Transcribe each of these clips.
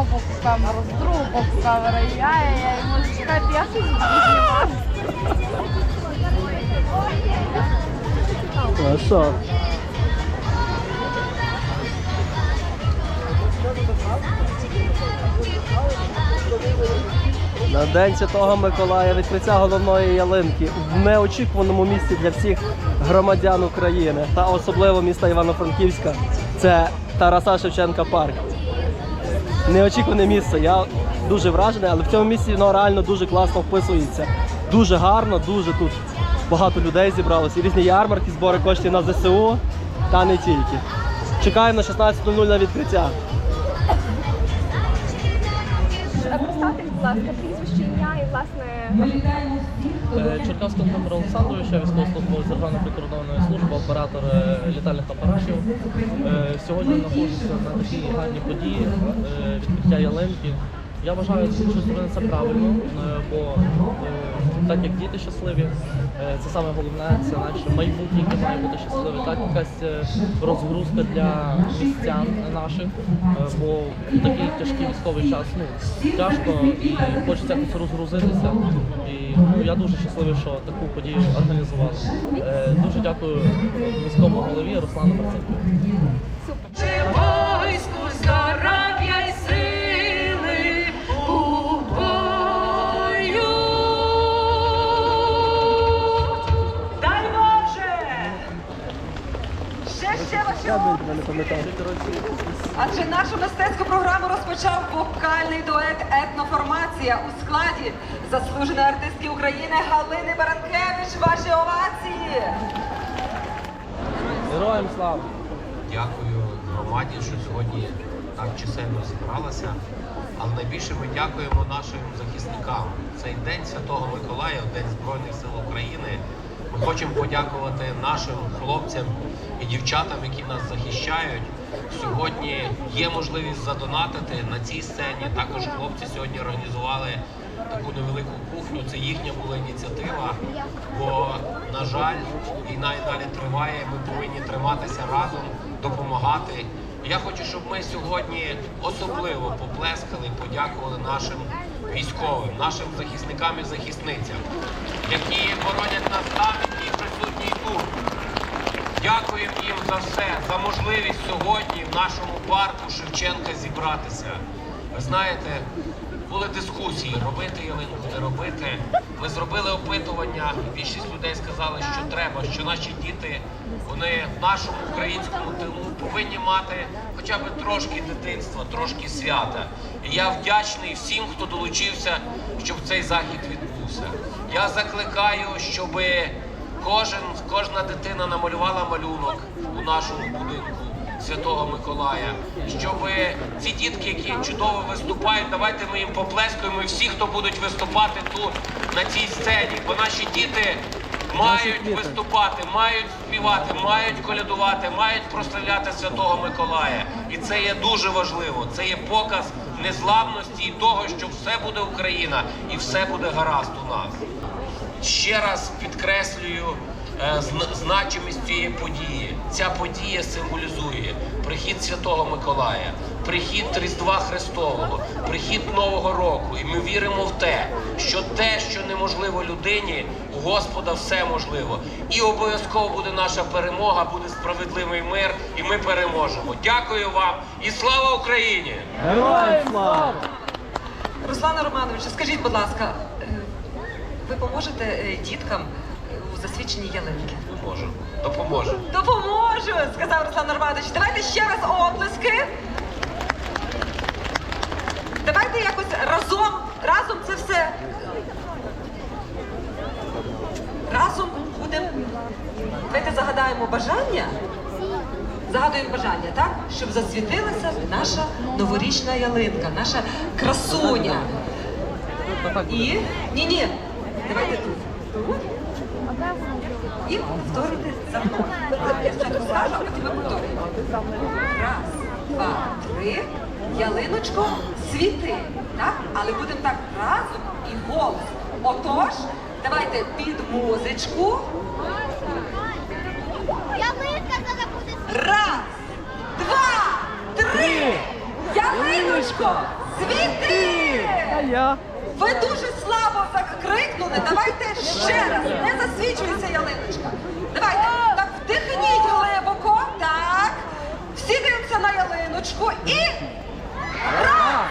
одного боку камеру, з другого боку камера. Я, я, і можу чекати, я щось що? На День Святого Миколая відкриття головної ялинки в неочікуваному місці для всіх громадян України та особливо міста Івано-Франківська. Це Тараса Шевченка парк. Неочікуване місце. Я дуже вражений, але в цьому місці воно реально дуже класно вписується. Дуже гарно, дуже тут багато людей зібралося. Різні ярмарки, збори коштів на ЗСУ та не тільки. Чекаємо на 16.00 на відкриття. Будь ласка, прізвище ім'я і власне Е, Черкаський Володимир військовослужбовець Державної прикордонної служби, оператор е, літальних апаратів. Е, Сьогодні знаходжуся на такій гарній події відкриття ялинки. Я вважаю, що це правильно, бо так як діти щасливі, е, це саме головне, це наше майбутнє, яке має бути щасливе. Так, якась е, розгрузка для містян наших, е, бо в такий тяжкий військовий час ну, тяжко і хочеться якось розгрузитися. І ну, я дуже щасливий, що таку подію організували. Дуже дякую міському голові Руслану Марцинку. Войску Я не пам'ятав. Адже нашу мистецьку програму розпочав вокальний дует Етноформація у складі заслуженої артистки України Галини Баранкевич. Ваші овації! Героям слава! Дякую громаді, що сьогодні так чисельно зібралася. Але найбільше ми дякуємо нашим захисникам. Цей день Святого Миколая, День Збройних сил України. Ми хочемо подякувати нашим хлопцям і дівчатам, які нас захищають. Сьогодні є можливість задонатити на цій сцені. Також хлопці сьогодні організували таку невелику кухню. Це їхня була ініціатива. Бо, на жаль, війна і далі триває. Ми повинні триматися разом, допомагати. Я хочу, щоб ми сьогодні особливо поплескали, подякували нашим військовим, нашим захисникам і захисницям, які боронять нас там, які присутні тут. Дякуємо їм за все, за можливість сьогодні в нашому парку Шевченка зібратися. Ви знаєте, були дискусії, робити ялинку, не робити. Ми зробили опитування, більшість людей сказали, що треба, що наші діти вони в нашому українському тилу повинні мати хоча б трошки дитинства, трошки свята. І я вдячний всім, хто долучився, щоб цей захід відбувся. Я закликаю, щоби Кожен, кожна дитина намалювала малюнок у нашому будинку Святого Миколая. Щоб ці дітки, які чудово виступають, давайте ми їм поплескаємо і всі, хто будуть виступати тут на цій сцені. Бо наші діти мають виступати, мають співати, мають колядувати, мають прославляти Святого Миколая. І це є дуже важливо. Це є показ незламності і того, що все буде Україна і все буде гаразд у нас. Ще раз підкреслюю е, значимість цієї події. Ця подія символізує прихід Святого Миколая, прихід Різдва Христового, прихід Нового року. І ми віримо в те, що те, що неможливо людині, у Господа все можливо. І обов'язково буде наша перемога, буде справедливий мир, і ми переможемо. Дякую вам і слава Україні! Героям слава! Руслана Романовичу, скажіть, будь ласка, ви поможете е, діткам е, у засвідченні ялинки? Допоможемо. Допоможемо. Допоможу, сказав Руслан Романович. Давайте ще раз оплески. Давайте якось разом, разом це все. Разом будемо. Давайте загадаємо бажання. Загадуємо бажання, так? Щоб засвітилася наша новорічна ялинка, наша красуня. І. Ні, ні. Давайте тут. Тут. І повторюйте за мною. Я спочатку скажу, а потім ви повторюєте. Раз, два, три. Ялиночко, світи. Так? Але будемо так разом і голос. Отож, давайте під музичку. Ялинка зараз буде Раз, два, три. Ялиночко, Засвіти! А я. Ви дуже слабо закрикнули. Давайте ще раз. Не засвічується ялиночка. Давайте. Так, вдихніть глибоко. Так. Всі дивимося на ялиночку і. Раз,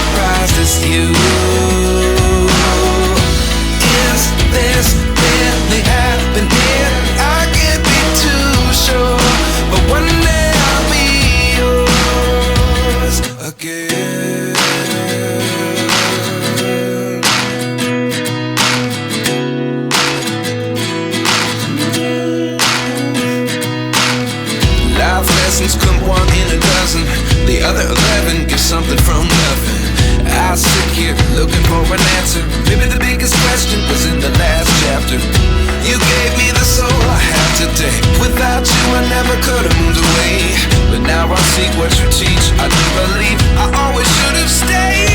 The eleven get something from nothing. I sit here looking for an answer. Maybe the biggest question was in the last chapter. You gave me the soul I have today. Without you, I never could have moved away. But now I see what you teach. I do believe I always should have stayed.